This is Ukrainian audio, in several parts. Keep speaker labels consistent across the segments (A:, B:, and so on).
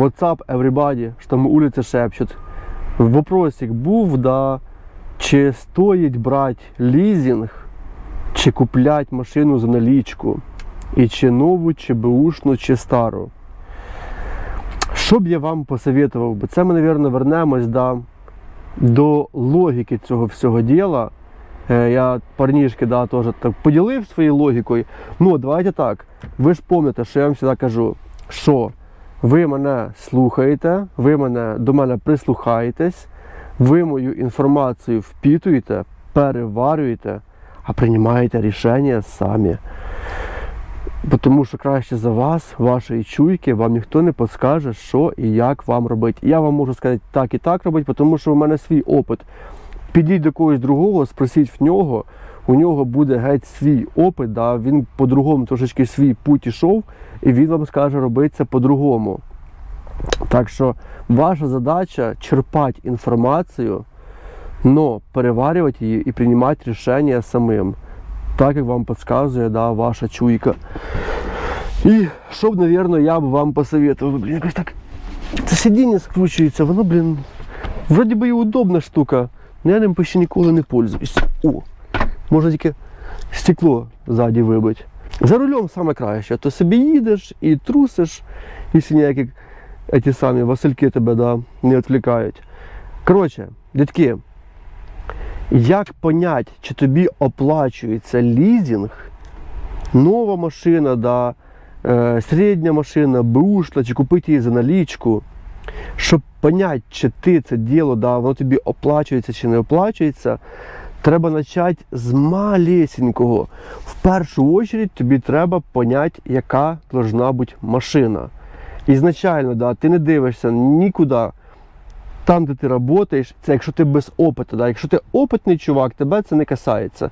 A: WhatsApp, everybody, що там улиці шепчуть. Вопросик був, да, чи стоїть брати лізинг, чи куплять машину за налічку. І чи нову, чи беушну, чи стару. Що б я вам посоветував би? Це ми, мабуть, вернемось да, до логіки цього всього діла. Е, Я парнішки да, теж так поділив своєю логікою. Ну, давайте так. Ви ж пам'ятаєте, що я вам завжди кажу, що ви мене слухаєте, ви мене до мене прислухаєтесь, ви мою інформацію впітуєте, переварюєте, а приймаєте рішення самі. Тому що краще за вас, вашої чуйки, вам ніхто не подскаже, що і як вам робити. Я вам можу сказати так і так робити, тому що в мене свій опит. Підіть до когось другого, спросіть в нього, у нього буде геть свій опит, да, він по-другому трошечки свій путь ішов, і він вам скаже робити це по-другому. Так що ваша задача черпати інформацію, но переварювати її і приймати рішення самим, так як вам підказує да, ваша чуйка. І що б, мабуть, я б вам посоветував, блін, якось так. Це сидіння скручується, воно, блін, вроді би і удобна штука, але я ним ще ніколи не пользуюсь. О, можна тільки стекло ззаді вибити. За рулем саме краще, то собі їдеш і трусиш, якщо ніякі ті самі Васильки тебе да, не відвлікають. Коротше, дядьки, як понять, чи тобі оплачується лізинг, нова машина, да, е, середня машина, бушна, чи купити її за налічку, щоб понять, чи ти це діло, да, воно тобі оплачується чи не оплачується, треба почати з малесенького. В першу чергу тобі треба поняти, яка должна бути машина. Ізначально, да, ти не дивишся нікуди. Там, де ти працюєш, це якщо ти без опиту. Да? Якщо ти опитний чувак, тебе це не касається.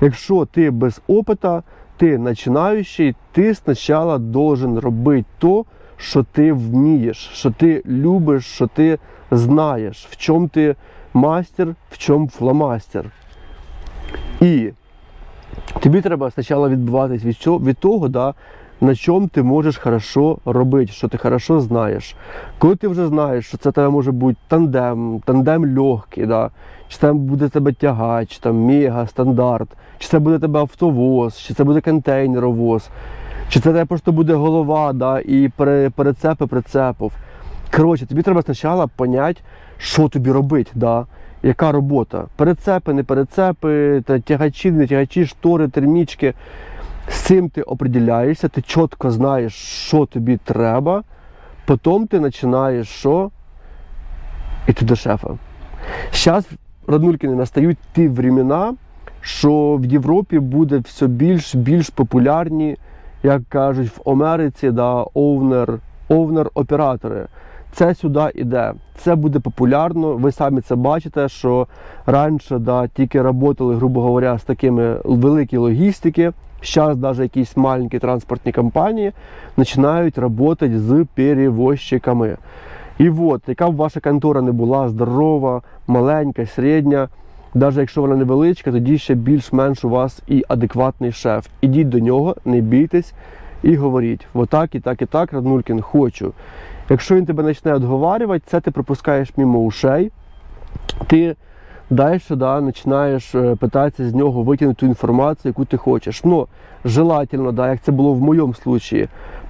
A: Якщо ти без опита, ти починаючий, ти спочатку должен робити то, що ти вмієш, що ти любиш, що ти знаєш, в чому ти мастер, в чому фломастер. І тобі треба спочатку відбуватись від, цього- від того, да, на чому ти можеш хорошо робити, що ти хорошо знаєш. Коли ти вже знаєш, що це тебе може бути тандем, тандем легкий, да, чи це буде тебе тягач, там мега, стандарт, чи це буде тебе автовоз, чи це буде контейнеровоз, чи це тебе просто буде голова, да, і перецепи прицепів. Коротше, тобі треба спочатку поняти, що тобі робити, да, яка робота. Перецепи, не перецепи, тягачі, не тягачі, штори, термічки. З цим ти определяєшся, ти чітко знаєш, що тобі треба. Потім ти починаєш що? Іти до шефа. Зараз, роднулькини, настають ті времена, що в Європі буде все більш більш популярні, як кажуть, в Америці, да, овнер, овнер-оператори. Це сюди йде. Це буде популярно. Ви самі це бачите, що раніше да, тільки працювали, грубо говоря, з такими великі логістики. Зараз навіть якісь маленькі транспортні компанії починають працювати з перевозчиками. І от, яка б ваша контора не була здорова, маленька, середня, навіть якщо вона невеличка, тоді ще більш-менш у вас і адекватний шеф. Ідіть до нього, не бійтесь і говоріть: отак, і так, і так, Раднулькін, хочу. Якщо він тебе почне відговарювати, це ти пропускаєш мимо ушей, ти далі да, починаєш е, питатися з нього витягнути ту інформацію, яку ти хочеш. Ну, желательно, да, як це було в моєму случаї,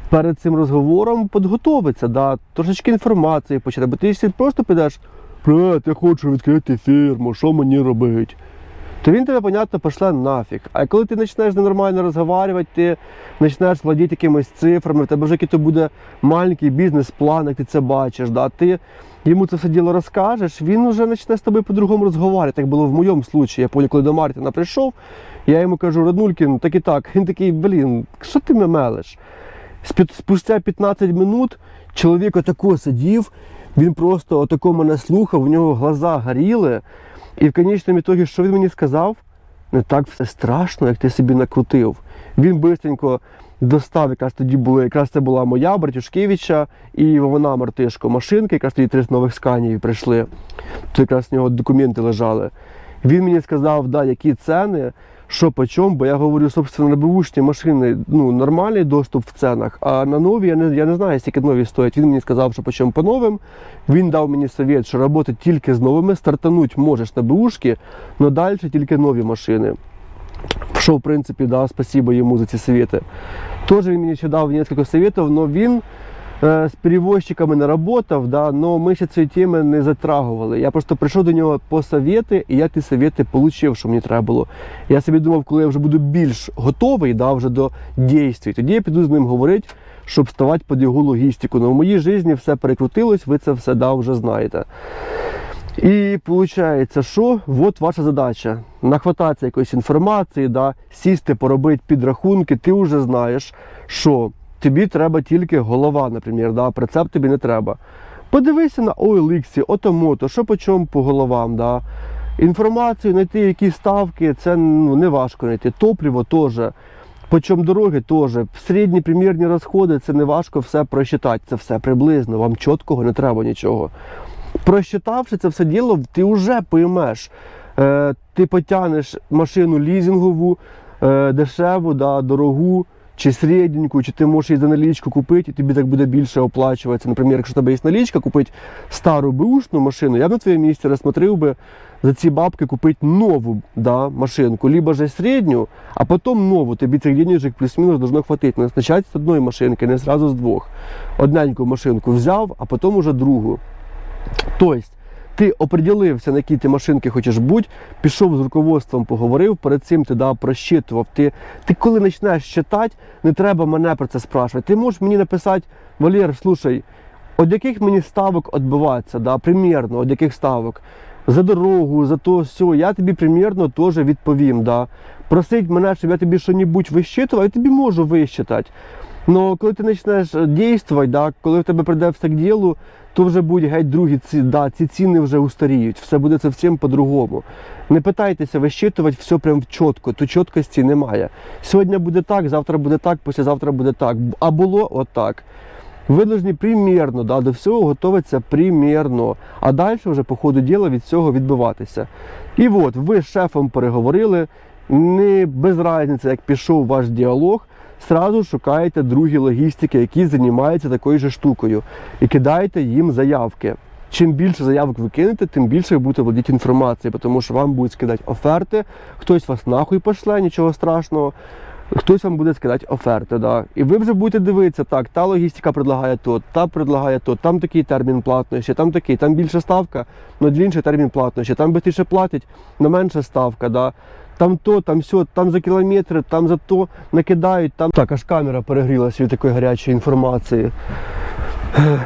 A: перед цим розговором підготовитися, да, трошечки інформації почати. Бо ти просто підеш, привет, я хочу відкрити фірму, що мені робити? То він тебе, понятно, пошле нафіг. А коли ти почнеш нормально розговорювати, ти почнеш володіти якимись цифрами, в тебе вже який-то буде маленький бізнес-план, як ти це бачиш. Да? Ти йому це все діло розкажеш, він вже почне з тобою по-другому розговорювати, як було в моєму случаї. Я пам'ятаю, коли до Мартіна прийшов, я йому кажу, Раднулькін, так і так. Він такий, блін, що ти мемелиш? Спі- Спустя 15 минут чоловік отако сидів, він просто отако мене слухав, у нього глаза горіли. І в конічному ітогі, що він мені сказав? Не так все страшно, як ти собі накрутив. Він швидко достав, якраз тоді були, якраз це була моя Братюшкевича і вона Мартишко машинки, якраз тоді три нових сканів прийшли. Тут якраз в нього документи лежали. Він мені сказав, да, які ціни, що по чому, бо я говорю, собственно, на бушні машини ну, нормальний доступ в ценах, а на нові я не, я не знаю, скільки нові стоять. Він мені сказав, що по чому по новим. Він дав мені совет, що працювати тільки з новими, стартануть можеш на бушки, але далі тільки нові машини. Що, в принципі, да, спасибо йому за ці совети. Тоже він мені ще дав кілька советів, але він е, з перевозчиками не працював, да, але ми ще цієї теми не затрагували. Я просто прийшов до нього по совети, і я ті совети отримав, що мені треба було. Я собі думав, коли я вже буду більш готовий да, вже до дій, тоді я піду з ним говорити, щоб ставати під його логістику. Но в моїй житті все перекрутилось, ви це все да, вже знаєте. І виходить, що от ваша задача нахвататися якоїсь інформації, да, сісти, поробити підрахунки, ти вже знаєш, що тобі треба тільки голова, наприклад, да, прицеп тобі не треба. Подивися на OLX, Отомото, що по чому по головам. Да. Інформацію знайти, які ставки, це ну, не важко знайти. Топливо теж. Почому дороги теж. Середні примірні розходи це не важко все просчитати. Це все приблизно, вам чіткого не треба нічого. Просчитавши це все діло, ти вже поймеш. Е, ти потягнеш машину лізингову, е, дешеву, да, дорогу чи середненьку, чи ти можеш її за налічку купити, і тобі так буде більше оплачуватися. Наприклад, якщо в тебе є налічка, купити стару бушну машину, я б на твоєму місці розсмотрив би за ці бабки купити нову да, машинку, либо же середню, а потім нову. Тобі цих денежок плюс-мінус должно хватити. Не почати з одної машинки, не зразу з двох. Одненьку машинку взяв, а потім уже другу. Тобто, ти оприділився, на якій ти машинки хочеш бути, пішов з руководством, поговорив, перед цим ти да, просчитував. Ти, ти коли почнеш читати, не треба мене про це спрашувати. Ти можеш мені написати, Валер, слушай, від яких мені ставок відбиватися, да, примірно, від яких ставок. За дорогу, за то все, я тобі примірно теж відповім. Да. Просить мене, щоб я тобі щось вищитував, я тобі можу вищитати. Но коли ти почнеш дійствувати, да, коли в тебе прийде все к ділу, то вже будуть геть другі ці, да, ці ціни вже устаріють. Все буде зовсім по-другому. Не питайтеся вищитувати все прям чітко, то чіткості немає. Сьогодні буде так, завтра буде так, післязавтра буде так. А було отак. Ви повинні примірно да, до всього готуватися примірно, а далі вже по ходу діла від цього відбиватися. І от ви з шефом переговорили, не без різниці, як пішов ваш діалог, сразу шукаєте другі логістики, які займаються такою же штукою, і кидаєте їм заявки. Чим більше заявок ви кинете, тим більше ви будете володіти інформацією, тому що вам будуть скидати оферти, хтось вас нахуй пошле, нічого страшного. Хтось вам буде скидати оферти, да. і ви вже будете дивитися, так, та логістика предлагає то, та предлагає то, там такий термін платної, ще там такий, там більша ставка, але інший термін платної, ще там більше платять, але менша ставка. Да. Там то, там все, там за кілометри, там за то накидають, там. Так, аж камера перегрілася від такої гарячої інформації.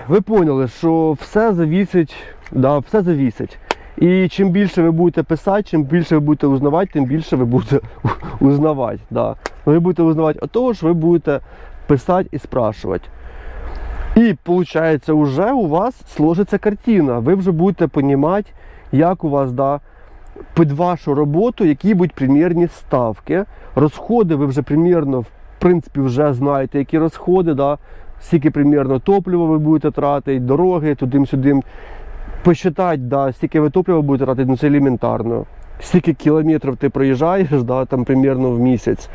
A: Ви поняли, що все завісить, да, все завісить. І чим більше ви будете писати, чим більше ви будете узнавати, тим більше ви будете узнавати. Да. Ви будете узнавати от того, що ви будете писати і спрашувати. І виходить, вже у вас сложиться картина. Ви вже будете розуміти, як у вас да, під вашу роботу, які будуть примірні ставки. Розходи ви вже примірно, в принципі, вже знаєте, які розходи, да, скільки примірно топлива ви будете тратити, дороги, туди-сюди. Посчитати, да, скільки ви топлива будете тратити, ну це елементарно. Скільки кілометрів ти проїжджаєш, да, там примірно в місяць.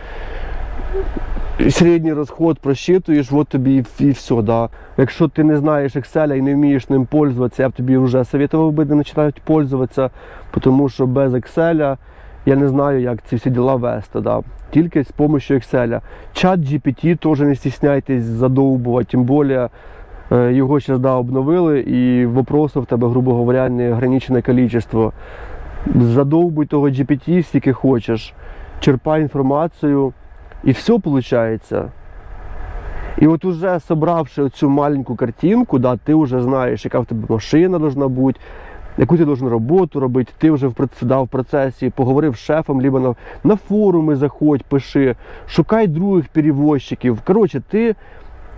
A: Середній розход просчитуєш, от тобі і, все. Да. Якщо ти не знаєш Excel і не вмієш ним пользуватися, я б тобі вже советував би не починати пользуватися, тому що без Excel я не знаю, як ці всі діла вести. Да. Тільки з допомогою Excel. Чат GPT теж не стісняйтесь задовбувати, тим більше його зараз да, обновили і вопросів в тебе, грубо говоря, не ограничене кількість. Задовбуй того GPT скільки хочеш, черпай інформацію. І все виходить. І от уже собравши цю маленьку картинку, да, ти вже знаєш, яка в тебе машина должна бути, яку ти должен роботу робити, ти вже в да, в процесі поговорив з шефом, либо на, на форуми заходь, пиши, шукай других перевозчиків. Коротше, ти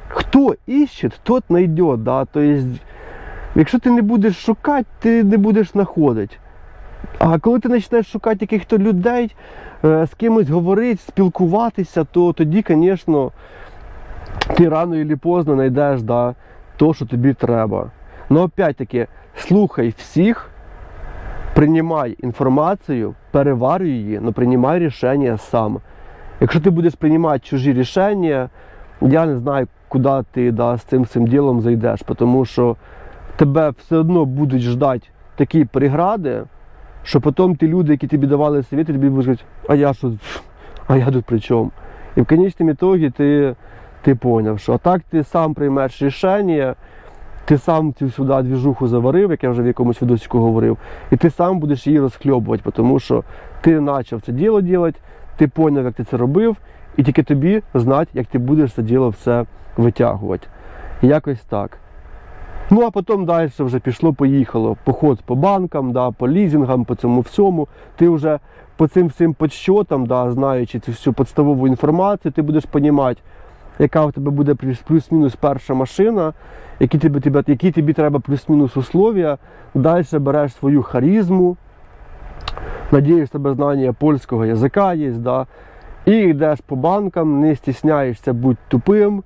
A: хто іще, тот знайде. Да? Тобто, якщо ти не будеш шукати, ти не будеш знаходити. А коли ти почнеш шукати якихось людей, е, з кимось говорити, спілкуватися, то тоді, звісно, ти рано чи поздно знайдеш да, то, що тобі треба. Ну, опять-таки, слухай всіх, приймай інформацію переварюй її, але приймай рішення сам. Якщо ти будеш приймати чужі рішення, я не знаю, куди ти да, з цим цим ділом зайдеш, тому що тебе все одно будуть ждати такі прегради, що потім ті люди, які тобі давали совіти, тобі будуть говорити, а я що, а я тут при чому? І в конечному ітогі ти, ти поняв, що так ти сам приймеш рішення, ти сам цю сюди двіжуху заварив, як я вже в якомусь відосику говорив, і ти сам будеш її розхльобувати, тому що ти почав це діло робити, ти поняв, як ти це робив, і тільки тобі знати, як ти будеш це діло все витягувати. Якось так. Ну а потім далі вже пішло-поїхало. Поход по банкам, да, по лізінгам, по цьому всьому. Ти вже по цим всім подсчетам, да, знаючи цю всю підставову інформацію, ти будеш розуміти, яка у тебе буде плюс- плюс-мінус перша машина, які тобі, які тобі треба плюс-мінус условия. Далі береш свою харизму. Надіюсь, в тебе знання польського язика є, да, і йдеш по банкам, не стісняєшся бути тупим,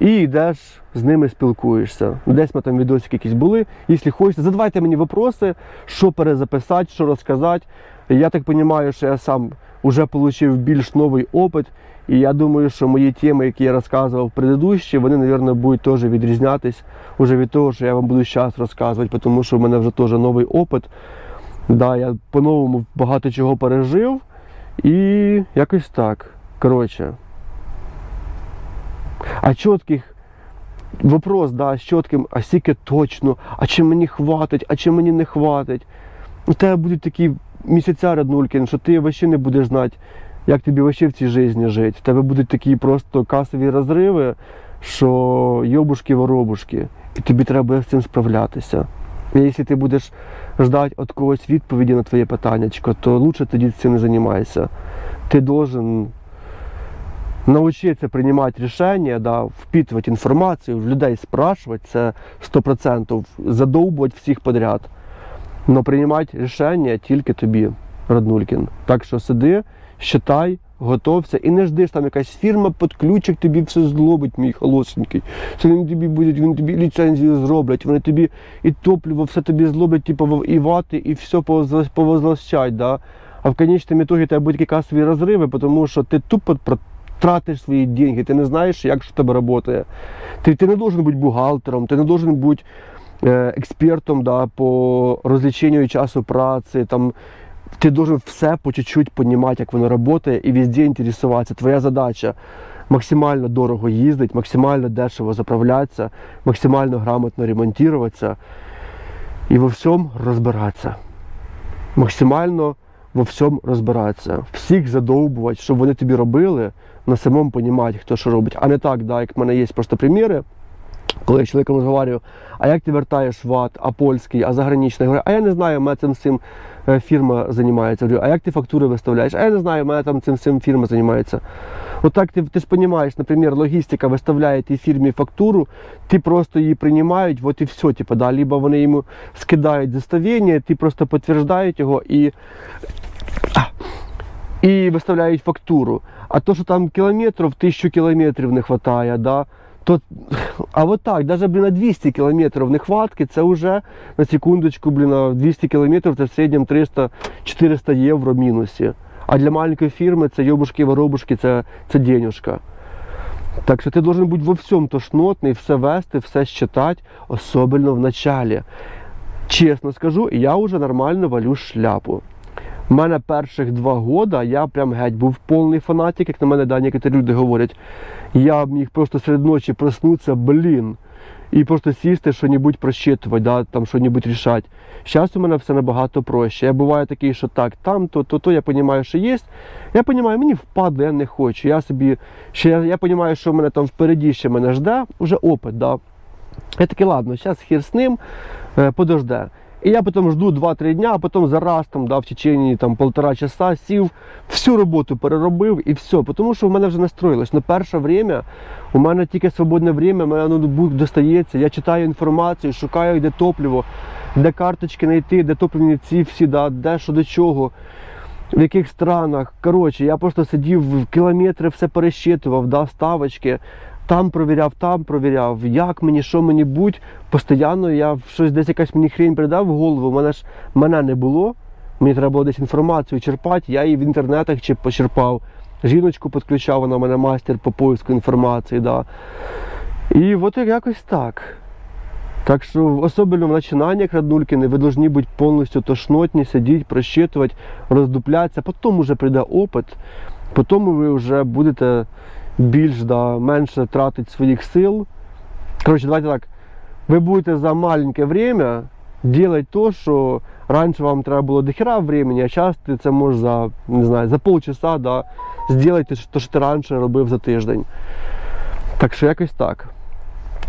A: і йдеш з ними спілкуєшся. Десь ми там відосики якісь були. Якщо хочете, задавайте мені питання, що перезаписати, що розказати. Я так розумію, що я сам вже отримав більш новий опит. І я думаю, що мої теми, які я розказував предыдущі, вони, мабуть, будуть теж відрізнятись уже від того, що я вам буду зараз розказувати, тому що в мене вже теж новий опит. Да, я по-новому багато чого пережив. І якось так. Коротше. А чітких вопрос, да, з чітким, а скільки точно, а чи мені хватить, а чи мені не хватить. У тебе будуть такі місяця Раднулькін, що ти взагалі не будеш знати, як тобі взагалі в цій житті жити. У тебе будуть такі просто касові розриви, що йобушки-воробушки, і тобі треба з цим справлятися. І якщо ти будеш ждати від когось відповіді на твоє питаннячко, то лучше тоді цим не займайся. Ти должен научиться приймати рішення, да, впитувати інформацію, людей спрашувати, це 100%, задовбувати всіх подряд. Но приймати рішення тільки тобі, Раднулькін. Так що сиди, считай, готовся і не жди, що там якась фірма під ключик тобі все злобить, мій холосенький. Це вони тобі будуть, вони тобі ліцензію зроблять, вони тобі і топливо, все тобі злоблять, типу, і вати, і все повозлощать. Да? А в конечному ітогі тебе будуть якісь касові розриви, тому що ти тупо тратиш свої деньги, ти не знаєш, як що тебе працює. Ти, ти не должен бути бухгалтером, ти не должен бути е, експертом да, по розліченню часу праці. Там, ти должен все по чуть-чуть розуміти, як воно працює, і везде інтересуватися. Твоя задача максимально дорого їздити, максимально дешево заправлятися, максимально грамотно ремонтуватися і во всьому розбиратися. Максимально во всьому розбиратися. Всіх задовбувати, щоб вони тобі робили, на самому понімати, хто що робить. А не так, да, як в мене є просто приміри, коли я з чоловіком розмовляю, а як ти вертаєш ват, а польський, а заграничний? Я говорю, а я не знаю, у мене цим всім е, фірма займається. Я говорю, а як ти фактури виставляєш? А я не знаю, у мене там цим цим фірма займається. Отак ти, ти ж розумієш, наприклад, логістика виставляє тій фірмі фактуру, ти просто її приймають, от і все, типу, да, либо вони йому скидають доставлення, ти просто підтверджують його і, і виставляють фактуру. А то, що там кілометрів, тисячу кілометрів не вистачає, да, то, а от так, навіть блін, на 200 кілометрів нехватки, це вже на секундочку, блін, на 200 кілометрів це в середньому 300-400 євро мінусі. А для маленької фірми це йобушки-воробушки, це, це денюжка. Так що ти должен бути во всьому тошнотний, все вести, все считати, особливо в началі. Чесно скажу, я вже нормально валю шляпу. У мене перших два года я прям геть був повний фанатик, як на мене да, некоторі люди говорять. Я міг просто серед ночі проснутися, блін, і просто сісти, що-небудь просчитувати, да, там що-небудь рішати. Зараз у мене все набагато проще. Я буваю такий, що так, там, то, то, то я розумію, що є. Я розумію, мені впаде, я не хочу. Я собі, ще я, розумію, що мене там впереді ще мене жде, вже опит, да. Я такий, ладно, зараз хір з ним, е, подожде. І я потім жду 2-3 дня, а потім за раз там, да, в течение там, полтора часа сів, всю роботу переробив і все. Тому що в мене вже настроїлось. Ну, перше время у мене тільки свободне время, мене ноутбук достається, я читаю інформацію, шукаю, де топливо, де карточки знайти, де топливні ці всі, да, де що до чого. В яких странах. Коротше, я просто сидів в кілометри, все пересчитував, да, ставочки. Там провіряв, там провіряв, як мені, що мені будь. Постійно я щось десь якась мені хрень придав в голову. Мене ж мене не було. Мені треба було десь інформацію черпати, я її в інтернетах чи почерпав. Жіночку підключав, вона в мене мастер по поиску інформації. Да. І от якось так. Так что, особенно в начинаниях Раднулькины, вы должны быть полностью тошнотні, сидіти, просчитувати, роздуплятися, потім вже прийде опит, потім ви вже будете більш да, менше тратити своїх сил. Коротше, давайте так. Ви будете за маленьке время делать то, що раніше вам треба було дохера времени, а зараз ти це можеш за, не знаю, за полчаса да, зробити те, що ти раніше робив за тиждень. Так що якось так.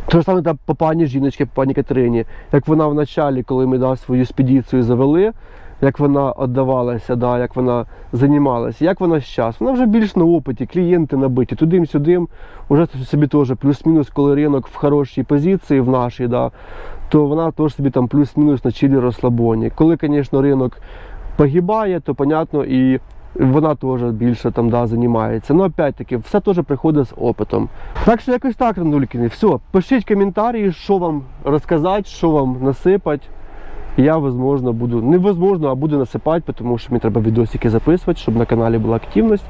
A: Те ж саме там по пані жіночці, по пані Катерині, як вона в началі, коли ми да, свою експедицію завели, як вона віддавалася, да, як вона займалася, як вона зараз. Вона вже більш на опиті, клієнти набиті, туди-сюди, вже собі теж плюс-мінус, коли ринок в хорошій позиції в нашій, да, то вона теж собі там плюс-мінус на чилі розслабоні. Коли, звісно, ринок погибає, то, понятно, і вона теж більше там да, займається. Ну, опять-таки, все теж приходить з опитом. Так що якось так, Рандулькіни. Все, пишіть коментарі, що вам розказати, що вам насипати. Я, возможно, буду, невозможно, а буду насипати, тому що мені треба відосики записувати, щоб на каналі була активність.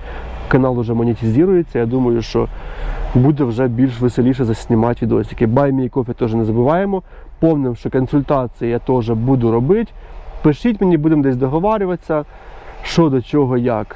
A: Канал вже монетизується. Я думаю, що буде вже більш веселіше заснімати відосики. Бай мій кофе теж не забуваємо. Помним, що консультації я теж буду робити. Пишіть мені, будемо десь договарюватися, що до чого, як.